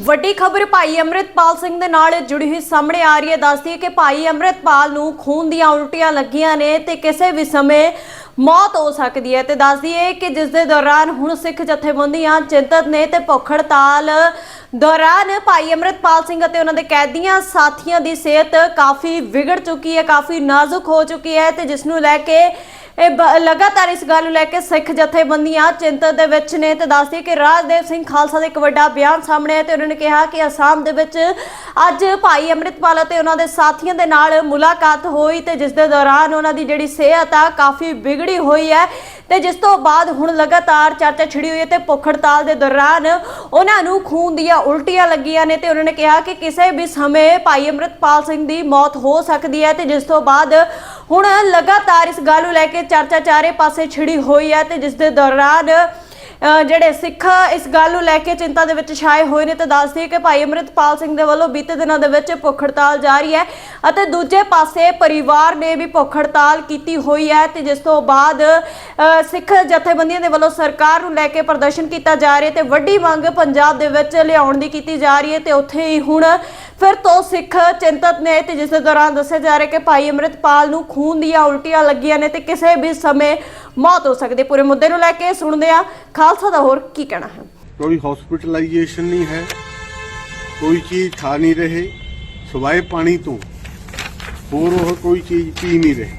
ਵੱਡੀ ਖਬਰ ਭਾਈ ਅੰਮ੍ਰਿਤਪਾਲ ਸਿੰਘ ਦੇ ਨਾਲ ਜੁੜੀ ਹੋਈ ਸਾਹਮਣੇ ਆ ਰਹੀ ਹੈ। ਦੱਸਦੀ ਹੈ ਕਿ ਭਾਈ ਅੰਮ੍ਰਿਤਪਾਲ ਨੂੰ ਖੂਨ ਦੀਆਂ ਉਲਟੀਆਂ ਲੱਗੀਆਂ ਨੇ ਤੇ ਕਿਸੇ ਵੀ ਸਮੇਂ ਮੌਤ ਹੋ ਸਕਦੀ ਹੈ ਤੇ ਦੱਸਦੀ ਹੈ ਕਿ ਜਿਸ ਦੇ ਦੌਰਾਨ ਹੁਣ ਸਿੱਖ ਜਥੇਬੰਦੀਆਂ ਚਿੰਤਤ ਨੇ ਤੇ ਭੁੱਖ ਹੜਤਾਲ ਦੌਰਾਨ ਭਾਈ ਅੰਮ੍ਰਿਤਪਾਲ ਸਿੰਘ ਅਤੇ ਉਹਨਾਂ ਦੇ ਕੈਦੀਆਂ ਸਾਥੀਆਂ ਦੀ ਸਿਹਤ ਕਾਫੀ ਵਿਗੜ ਚੁੱਕੀ ਹੈ, ਕਾਫੀ ਨਾਜ਼ੁਕ ਹੋ ਚੁੱਕੀ ਹੈ ਤੇ ਜਿਸ ਨੂੰ ਲੈ ਕੇ ਇਹ ਬ- ਲਗਾਤਾਰ ਇਸ ਗੱਲ ਨੂੰ ਲੈ ਕੇ ਸਿੱਖ ਜਥੇਬੰਦੀਆਂ ਚਿੰਤਤ ਦੇ ਵਿੱਚ ਨੇ ਤੇ ਦੱਸਦੀ ਕਿ ਰਾਜਦੇਵ ਸਿੰਘ ਖਾਲਸਾ ਦਾ ਇੱਕ ਵੱਡਾ ਬਿਆਨ ਸਾਹਮਣੇ ਆਇਆ ਤੇ ਉਹਨਾਂ ਨੇ ਕਿਹਾ ਕਿ ਅਸਾਮ ਦੇ ਵਿੱਚ ਅੱਜ ਭਾਈ ਅੰਮ੍ਰਿਤਪਾਲ ਅਤੇ ਉਹਨਾਂ ਦੇ ਸਾਥੀਆਂ ਦੇ ਨਾਲ ਮੁਲਾਕਾਤ ਹੋਈ ਤੇ ਜਿਸ ਦੇ ਦੌਰਾਨ ਉਹਨਾਂ ਦੀ ਜਿਹੜੀ ਸਿਹਤ ਆ ਕਾਫੀ ਵਿਗੜੀ ਹੋਈ ਹੈ। ਤੇ ਜਿਸ ਤੋਂ ਬਾਅਦ ਹੁਣ ਲਗਾਤਾਰ ਚਰਚਾ ਛਿੜੀ ਹੋਈ ਹੈ ਤੇ ਭੁੱਖ ਹੜਤਾਲ ਦੇ ਦੌਰਾਨ ਉਹਨਾਂ ਨੂੰ ਖੂਨ ਦੀਆਂ ਉਲਟੀਆਂ ਲੱਗੀਆਂ ਨੇ ਤੇ ਉਹਨਾਂ ਨੇ ਕਿਹਾ ਕਿ ਕਿਸੇ ਵੀ ਸਮੇਂ ਭਾਈ ਅੰਮ੍ਰਿਤਪਾਲ ਸਿੰਘ ਦੀ ਮੌਤ ਹੋ ਸਕਦੀ ਹੈ ਤੇ ਜਿਸ ਤੋਂ ਬਾਅਦ ਹੁਣ ਲਗਾਤਾਰ ਇਸ ਗੱਲ ਨੂੰ ਲੈ ਕੇ ਚਰਚਾ ਚਾਰੇ ਪਾਸੇ ਛਿੜੀ ਹੋਈ ਹੈ ਤੇ ਜਿਸ ਦੇ ਦੌਰਾਨ ਜਿਹੜੇ ਸਿੱਖ ਇਸ ਗੱਲ ਨੂੰ ਲੈ ਕੇ ਚਿੰਤਾ ਦੇ ਵਿੱਚ ਛਾਏ ਹੋਏ ਨੇ ਤੇ ਦੱਸਦੇ ਕਿ ਭਾਈ ਅੰਮ੍ਰਿਤਪਾਲ ਸਿੰਘ ਦੇ ਵੱਲੋਂ ਬੀਤੇ ਦਿਨਾਂ ਦੇ ਵਿੱਚ ਭੁੱਖ ਹੜਤਾਲ ਜਾਰੀ ਹੈ ਅਤੇ ਦੂਜੇ ਪਾਸੇ ਪਰਿਵਾਰ ਨੇ ਵੀ ਭੁੱਖ ਹੜਤਾਲ ਕੀਤੀ ਹੋਈ ਹੈ ਤੇ ਜਿਸ ਤੋਂ ਬਾਅਦ ਸਿੱਖ ਜਥੇਬੰਦੀਆਂ ਦੇ ਵੱਲੋਂ ਸਰਕਾਰ ਨੂੰ ਲੈ ਕੇ ਪ੍ਰਦਰਸ਼ਨ ਕੀਤਾ ਜਾ ਰਿਹਾ ਤੇ ਵੱਡੀ ਮੰਗ ਪੰਜਾਬ ਦੇ ਵਿੱਚ ਲਿਆਉਣ ਦੀ ਕੀਤੀ ਜਾ ਰਹੀ ਹੈ ਤੇ ਉੱਥੇ ਹੀ ਹੁਣ ਫਿਰ ਤੋਂ ਸਿੱਖ ਚਿੰਤਤ ਨੇ ਤੇ ਜਿਸ ਦੇ ਦੱਸਿਆ ਜਾ ਰਿਹਾ ਕਿ ਭਾਈ ਅਮਰਿਤਪਾਲ ਨੂੰ ਖੂਨ ਦੀਆਂ ਉਲਟੀਆਂ ਲੱਗੀਆਂ ਨੇ ਤੇ ਕਿਸੇ ਵੀ ਸਮੇਂ ਮੌਤ ਹੋ ਸਕਦੀ ਪੂਰੇ ਮੁੱਦੇ ਨੂੰ ਲੈ ਕੇ ਸੁਣਦੇ ਆ ਖਾਲਸਾ ਦਾ ਹੋਰ ਕੀ ਕਹਿਣਾ ਹੈ? ਕੋਈ ਹਸਪੀਟਲਾਈਜੇਸ਼ਨ ਨਹੀਂ ਹੈ। ਕੋਈ ਚੀਜ਼ ਥਾ ਨਹੀਂ ਰਹੇ। ਸਵਾਏ ਪਾਣੀ ਤੋਂ ਹੋਰ ਉਹ ਕੋਈ ਚੀਜ਼ ਪੀ ਨਹੀਂ ਰਹੇ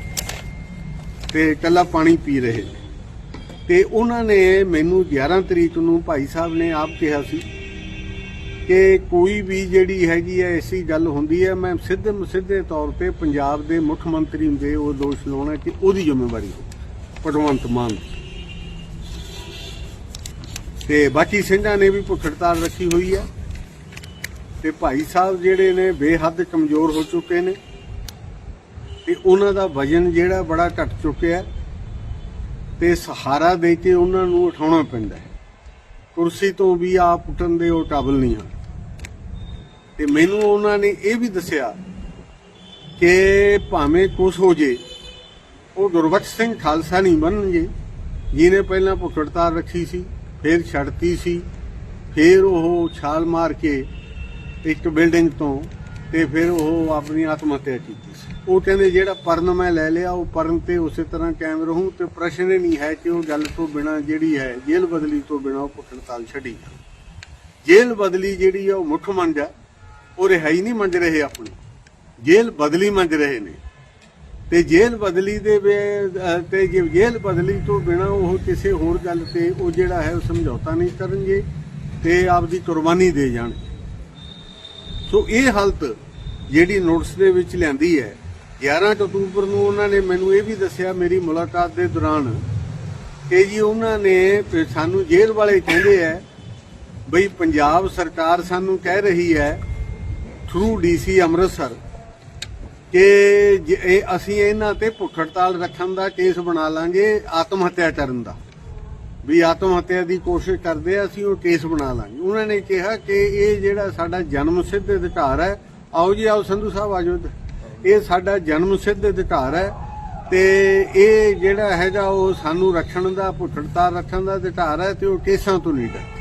ਤੇ ਇਕੱਲਾ ਪਾਣੀ ਪੀ ਰਹੇ ਤੇ ਉਹਨਾਂ ਨੇ ਮੈਨੂੰ 11 ਤਰੀਕ ਨੂੰ ਭਾਈ ਸਾਹਿਬ ਨੇ ਆਪ ਕਿਹਾ ਸੀ ਕਿ ਕੋਈ ਵੀ ਜਿਹੜੀ ਹੈਗੀ ਹੈ, ਐਸੀ ਗੱਲ ਹੁੰਦੀ ਹੈ। ਮੈਂ ਸਿੱਧੇ ਸਿੱਧੇ ਤੌਰ ਤੇ ਪੰਜਾਬ ਦੇ ਮੁੱਖ ਮੰਤਰੀ ਦੇ ਉਹ ਦੋਸ਼ ਲਾਉਣਾ ਕਿ ਉਹਦੀ ਜ਼ਿੰਮੇਵਾਰੀ ਹੋ ਭਗਵੰਤ ਮਾਨ ਦੀ। ਤੇ ਬਾਕੀ ਸਿੰਘਾਂ ਨੇ ਵੀ ਭੁੱਖ ਹੜਤਾਲ ਰੱਖੀ ਹੋਈ ਹੈ। ਤੇ ਭਾਈ ਸਾਹਿਬ ਜਿਹੜੇ ਨੇ ਬੇਹੱਦ ਕਮਜ਼ੋਰ ਹੋ ਚੁੱਕੇ ਨੇ। ਤੇ ਉਹਨਾਂ ਦਾ ਵਜਨ ਜਿਹੜਾ ਬੜਾ ਘਟ ਚੁੱਕਿਆ ਹੈ। ਤੇ ਸਹਾਰਾ ਦੇ ਕੇ ਉਹਨਾਂ ਨੂੰ ਉਠਾਉਣਾ ਪੈਂਦਾ ਹੈ। ਕੁਰਸੀ ਤੋਂ ਵੀ ਆਪ ਉੱਠਣ ਦੇ ਉਹ ਕਾਬਲ ਨਹੀਂ ਹਨ। ਤੇ ਮੈਨੂੰ ਉਹਨਾਂ ਨੇ ਇਹ ਵੀ ਦੱਸਿਆ ਕਿ ਭਾਵੇਂ ਕੁਛ ਹੋ ਜੇ, ਉਹ ਗੁਰਬਖਸ਼ ਸਿੰਘ ਖਾਲਸਾ ਨਹੀਂ ਬਣਨਗੇ। ਜਿਹਨੇ ਪਹਿਲਾਂ ਭੁੱਖ ਰੱਖੀ ਸੀ, ਫਿਰ ਛੱਡਤੀ ਸੀ, ਫਿਰ ਉਹ ਛਾਲ ਮਾਰ ਕੇ ਇੱਕ ਬਿਲਡਿੰਗ ਤੋਂ ਤੇ ਫਿਰ ਉਹ ਆਪਣੀ ਆਤਮ ਹੱਤਿਆ ਕੀਤੀ ਸੀ। ਉਹ ਕਹਿੰਦੇ ਜਿਹੜਾ ਪਰਨ ਮੈਂ ਲੈ ਲਿਆ, ਉਹ ਪਰਨ ਤੇ ਉਸੇ ਤਰ੍ਹਾਂ ਕਾਇਮ ਰਹੂੰ ਤੇ ਪ੍ਰਸ਼ਨ ਹੀ ਨਹੀਂ ਹੈ ਕਿ ਉਹ ਗੱਲ ਤੋਂ ਬਿਨਾ ਜਿਹੜੀ ਹੈ, ਜੇਲ੍ਹ ਬਦਲੀ ਤੋਂ ਬਿਨਾ ਉਹ ਭੁੱਖ ਹੜਤਾਲ ਛੱਡੀ ਜੇਲ੍ਹ ਬਦਲੀ ਜਿਹੜੀ ਆ, ਉਹ ਮੁੱਖ ਮੰਗ ਹੈ ਉਹ ਰਿਹਾਈ ਨਹੀਂ ਮੰਗ ਰਹੇ ਆਪਣੀ। ਜੇਲ੍ਹ ਬਦਲੀ ਮੰਗ ਰਹੇ ਨੇ। ਤੇ ਜੇਲ੍ਹ ਬਦਲੀ ਦੇ ਵੇ- ਤੇ ਜੇ ਜੇਲ੍ਹ ਬਦਲੀ ਤੋਂ ਬਿਨਾ ਉਹ ਕਿਸੇ ਹੋਰ ਗੱਲ ਤੇ ਉਹ ਜਿਹੜਾ ਹੈ ਉਹ ਸਮਝੌਤਾ ਨਹੀਂ ਕਰਨਗੇ ਤੇ ਆਪਦੀ ਕੁਰਬਾਨੀ ਦੇ ਜਾਣਗੇ। ਸੋ ਇਹ ਹਾਲਤ ਜਿਹੜੀ ਨੋਟਿਸ ਦੇ ਵਿੱਚ ਲਿਆਂਦੀ ਹੈ 11 ਅਕਤੂਬਰ ਨੂੰ ਉਹਨਾਂ ਨੇ ਮੈਨੂੰ ਇਹ ਵੀ ਦੱਸਿਆ ਮੇਰੀ ਮੁਲਾਕਾਤ ਦੇ ਦੌਰਾਨ ਕਿ ਜੀ ਉਹਨਾਂ ਨੇ ਸਾਨੂੰ ਜੇਲ੍ਹ ਵਾਲੇ ਕਹਿੰਦੇ ਐ ਬਈ ਪੰਜਾਬ ਸਰਕਾਰ ਸਾਨੂੰ ਕਹਿ ਰਹੀ ਹੈ ਥਰੂ ਡੀਸੀ ਅੰਮ੍ਰਿਤਸਰ ਕਿ ਜੇ ਇਹ ਅਸੀਂ ਇਹਨਾਂ ਤੇ ਭੁੱਖ ਹੜਤਾਲ ਰੱਖਣ ਦਾ ਕੇਸ ਬਣਾ ਲਾਂਗੇ ਆਤਮ ਹੱਤਿਆ ਕਰਨ ਦਾ। ਵੀ ਆਤਮ ਹੱਤਿਆ ਦੀ ਕੋਸ਼ਿਸ਼ ਕਰਦੇ ਆ, ਅਸੀਂ ਉਹ ਕੇਸ ਬਣਾ ਲਾਂਗੇ। ਉਹਨਾਂ ਨੇ ਕਿਹਾ ਕਿ ਇਹ ਜਿਹੜਾ ਸਾਡਾ ਜਨਮ ਸਿੱਧ ਅਧਿਕਾਰ ਹੈ, ਆਓ ਜੀ, ਆਓ ਸੰਧੂ ਸਾਹਿਬ ਆਜੋ ਇੱਧਰ। ਇਹ ਸਾਡਾ ਜਨਮ ਸਿੱਧ ਅਧਿਕਾਰ ਹੈ ਤੇ ਇਹ ਜਿਹੜਾ ਹੈਗਾ ਉਹ ਸਾਨੂੰ ਰੱਖਣ ਦਾ ਭੁੱਖ ਹੜਤਾਲ ਰੱਖਣ ਦਾ ਅਧਿਕਾਰ ਹੈ ਤੇ ਉਹ ਕੇਸਾਂ ਤੋਂ ਨਹੀਂ ਡਰਦੇ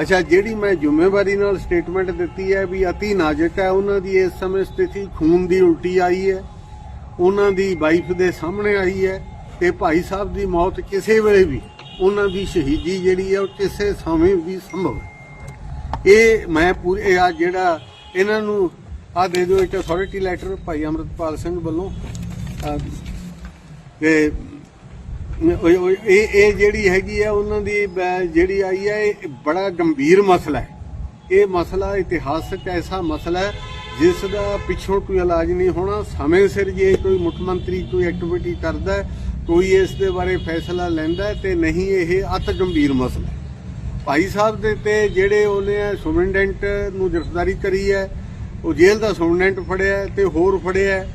ਅੱਛਾ, ਜਿਹੜੀ ਮੈਂ ਜ਼ਿੰਮੇਵਾਰੀ ਨਾਲ ਸਟੇਟਮੈਂਟ ਦਿੱਤੀ ਹੈ ਵੀ ਅਤੀ ਨਾਜ਼ੁਕ ਹੈ, ਉਹਨਾਂ ਦੀ ਇਸ ਸਮੇਂ ਸਥਿਤੀ ਖੂਨ ਦੀ ਉਲਟੀ ਆਈ ਹੈ, ਉਹਨਾਂ ਦੀ ਵਾਈਫ ਦੇ ਸਾਹਮਣੇ ਆਈ ਹੈ ਤੇ ਭਾਈ ਸਾਹਿਬ ਦੀ ਮੌਤ ਕਿਸੇ ਵੇਲੇ ਵੀ ਉਹਨਾਂ ਦੀ ਸ਼ਹੀਦੀ ਜਿਹੜੀ ਹੈ ਉਹ ਕਿਸੇ ਸਮੇਂ ਵੀ ਸੰਭਵ ਹੈ। ਇਹ ਮੈਂ ਪੂਰੇ ਆ ਜਿਹੜਾ ਇਹਨਾਂ ਨੂੰ ਆ ਦੇ ਦਿਓ, ਇੱਕ ਅਥਾਰਟੀ ਲੈਟਰ ਭਾਈ ਅਮਰਤਪਾਲ ਸਿੰਘ ਵੱਲੋਂ। ਤੇ ਇਹ ਇਹ ਜਿਹੜੀ ਹੈਗੀ ਆ, ਉਹਨਾਂ ਦੀ ਜਿਹੜੀ ਆਈ ਹੈ ਇਹ ਬੜਾ ਗੰਭੀਰ ਮਸਲਾ ਹੈ। ਇਹ ਮਸਲਾ ਇਤਿਹਾਸਕ ਐਸਾ ਮਸਲਾ ਹੈ, ਜਿਸ ਦਾ ਪਿੱਛੋਂ ਕੋਈ ਇਲਾਜ ਨਹੀਂ ਹੋਣਾ, ਸਮੇਂ ਸਿਰ ਜੇ ਕੋਈ ਮੁੱਖ ਮੰਤਰੀ ਕੋਈ ਐਕਟੀਵਿਟੀ ਕਰਦਾ ਕੋਈ ਇਸ ਦੇ ਬਾਰੇ ਫੈਸਲਾ ਲੈਂਦਾ ਹੈ, ਤੇ ਨਹੀਂ ਇਹ ਅਤ ਗੰਭੀਰ ਮਸਲਾ ਹੈ। ਭਾਈ ਸਾਹਿਬ ਦੇ ਤੇ ਜਿਹੜੇ ਉਹਨੇ ਸੁਪਰਡੈਂਟ ਨੂੰ ਗ੍ਰਿਫਤਾਰੀ ਕਰੀ ਹੈ, ਉਹ ਜੇਲ੍ਹ ਦਾ ਸੁਪਰਡੈਂਟ ਫੜਿਆ ਹੈ ਤੇ ਹੋਰ ਫੜਿਆ ਹੈ,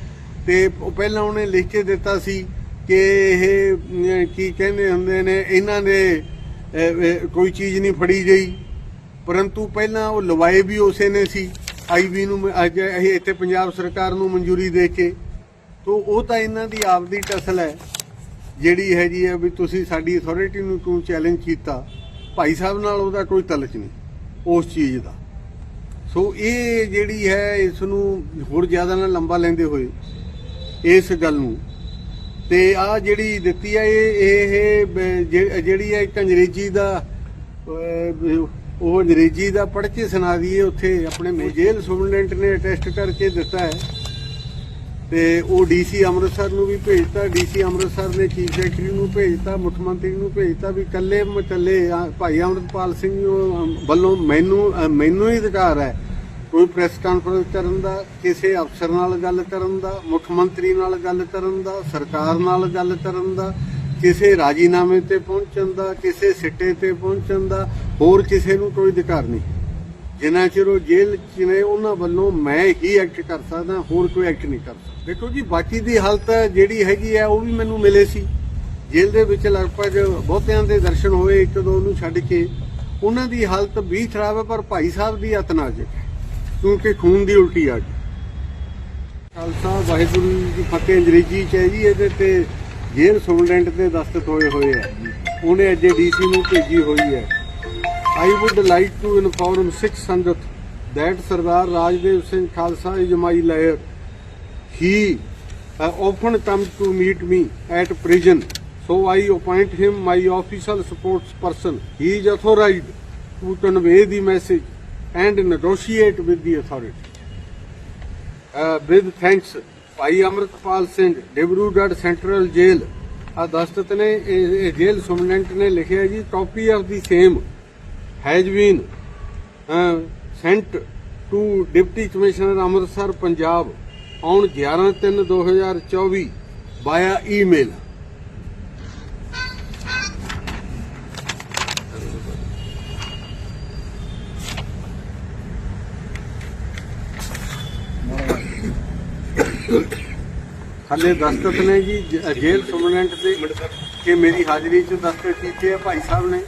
ਤੇ ਉਹ ਪਹਿਲਾਂ ਉਹਨੇ ਲਿਖ ਕੇ ਦਿੱਤਾ ਸੀ ਕਿ ਇਹ ਕੀ ਕਹਿੰਦੇ ਹੁੰਦੇ ਨੇ, ਇਹਨਾਂ ਦੇ ਕੋਈ ਚੀਜ਼ ਨਹੀਂ ਫੜੀ ਗਈ। ਪਰੰਤੂ ਪਹਿਲਾਂ ਉਹ ਲਵਾਏ ਵੀ ਉਸੇ ਨੇ ਸੀ। ਆਈਬੀ ਨੂੰ ਅੱਜ ਇਹ ਇੱਥੇ ਪੰਜਾਬ ਸਰਕਾਰ ਨੂੰ ਮਨਜ਼ੂਰੀ ਦੇ ਕੇ। ਤੋਂ ਉਹ ਤਾਂ ਇਹਨਾਂ ਦੀ ਆਪਦੀ ਟਸਲ ਹੈ, ਜਿਹੜੀ ਹੈਗੀ ਹੈ ਵੀ ਤੁਸੀਂ ਸਾਡੀ ਅਥਾਰਟੀ ਨੂੰ ਕਿਉਂ ਚੈਲੰਜ ਕੀਤਾ? ਭਾਈ ਸਾਹਿਬ ਨਾਲ ਉਹਦਾ ਕੋਈ ਤਲਕ ਨਹੀਂ, ਉਸ ਚੀਜ਼ ਦਾ। ਸੋ ਇਹ ਜਿਹੜੀ ਹੈ, ਇਸ ਨੂੰ ਹੋਰ ਜ਼ਿਆਦਾ ਨਾ ਲੰਬਾ ਲੈਂਦੇ ਹੋਏ, ਇਸ ਗੱਲ ਨੂੰ ਤੇ ਆ ਜਿਹੜੀ ਦਿੱਤੀ ਹੈ ਇਹ ਇਹ ਜਿਹੜੀ ਹੈ ਇੱਕ ਅੰਗਰੇਜ਼ੀ ਦਾ ਉਹ ਅੰਗਰੇਜ਼ੀ ਦਾ ਪੜ੍ਹ ਕੇ ਸੁਣਾ ਦਈਏ ਉੱਥੇ, ਆਪਣੇ ਜੇਲ੍ਹ ਸੁਪਰਡੈਂਟ ਨੇ ਅਟੈਸਟ ਕਰਕੇ ਦਿੱਤਾ ਹੈ। ਤੇ ਉਹ ਡੀਸੀ ਅੰਮ੍ਰਿਤਸਰ ਨੂੰ ਵੀ ਭੇਜਤਾ, ਡੀਸੀ ਅੰਮ੍ਰਿਤਸਰ ਨੇ ਚੀਫ ਸੈਕਟਰੀ ਨੂੰ ਭੇਜਤਾ, ਮੁੱਖ ਮੰਤਰੀ ਨੂੰ ਭੇਜਤਾ ਵੀ ਕੱਲੇ ਮਚੱਲੇ ਭਾਈ ਅੰਮ੍ਰਿਤਪਾਲ ਸਿੰਘ ਵੱਲੋਂ ਮੈਨੂੰ ਮੈਨੂੰ ਹੀ ਅਧਿਕਾਰ ਹੈ। ਕੋਈ ਪ੍ਰੈਸ ਕਾਨਫਰੰਸ ਕਰਨ ਦਾ, ਕਿਸੇ ਅਫਸਰ ਨਾਲ ਗੱਲ ਕਰਨ ਦਾ, ਮੁੱਖ ਮੰਤਰੀ ਨਾਲ ਗੱਲ ਕਰਨ ਦਾ, ਸਰਕਾਰ ਨਾਲ ਗੱਲ ਕਰਨ ਦਾ, ਕਿਸੇ ਰਾਜੀਨਾਮੇ ਤੇ ਪਹੁੰਚਣ ਦਾ, ਕਿਸੇ ਸਿੱਟੇ ਤੇ ਪਹੁੰਚਣ ਦਾ, ਹੋਰ ਕਿਸੇ ਨੂੰ ਕੋਈ ਅਧਿਕਾਰ ਨਹੀਂ। ਜਿੰਨਾ ਚਿਰ ਉਹ ਜੇਲ੍ਹ ਚ ਨੇ, ਉਹਨਾਂ ਵੱਲੋਂ ਮੈਂ ਹੀ ਐਕਟ ਕਰ ਸਕਦਾ, ਹੋਰ ਕੋਈ ਐਕਟ ਨਹੀਂ ਕਰ ਸਕਦਾ। ਦੇਖੋ ਜੀ, ਬਾਕੀ ਦੀ ਹਾਲਤ ਜਿਹੜੀ ਹੈਗੀ ਹੈ, ਉਹ ਵੀ ਮੈਨੂੰ ਮਿਲੇ ਸੀ। ਜੇਲ੍ਹ ਦੇ ਵਿੱਚ ਲਗਭਗ ਬਹੁਤਿਆਂ ਦੇ ਦਰਸ਼ਨ ਹੋਏ ਇੱਕ ਦੋ ਨੂੰ ਛੱਡ ਕੇ। ਉਹਨਾਂ ਦੀ ਹਾਲਤ ਵੀ ਖਰਾਬ ਹੈ, ਪਰ ਭਾਈ ਸਾਹਿਬ ਦੀ ਅਤਨਾਜ ਹੈ। ਕਿਉਂਕਿ ਖੂਨ ਦੀ ਉਲਟੀ ਆ ਗਈ ਖਾਲਸਾ ਵਾਹਿਗੁਰੂ ਦੀ ਫਤਿਹ ਅੰਗਰੇਜ਼ੀ ਚ ਹੈ ਜੀ ਇਹਦੇ ਤੇ ਜੇਲ੍ਹ ਸੁਪਰਡੈਂਟ ਦੇ ਦਸਤਖਤ ਹੋਏ ਹੋਏ ਆ ਉਹਨੇ ਅੱਜ ਡੀਸੀ ਨੂੰ ਭੇਜੀ ਹੋਈ ਹੈ I would like to inform Sikh Sangat that Sardar Rajdev Singh Khalsa is my lawyer. He uh, often comes to meet me at prison, so I appoint him my official spokesperson. He is authorized to convey the message and negotiate with the authority. Uh, with thanks, Bhai Amritpal Singh Dibrugarh central jail ਆ ਦਸਤਤ ਨੇ ਇਹ jail ਸੁਮਨੈਂਟ ਨੇ ਲਿਖਿਆ ਜੀ copy of the same has been sent to deputy commissioner Amritsar Punjab on 11 3 2024 via email ਹਾਲੇ ਦਸਤਕ ਨੇ ਜੀ ਜ- ਜੇਲ੍ਹ ਸੁਪਰਡੈਂਟ ਦੇ, ਕਿ ਮੇਰੀ ਹਾਜ਼ਰੀ 'ਚ ਦਸਤਕ ਕੀਤੇ ਆ ਭਾਈ ਸਾਹਿਬ ਨੇ?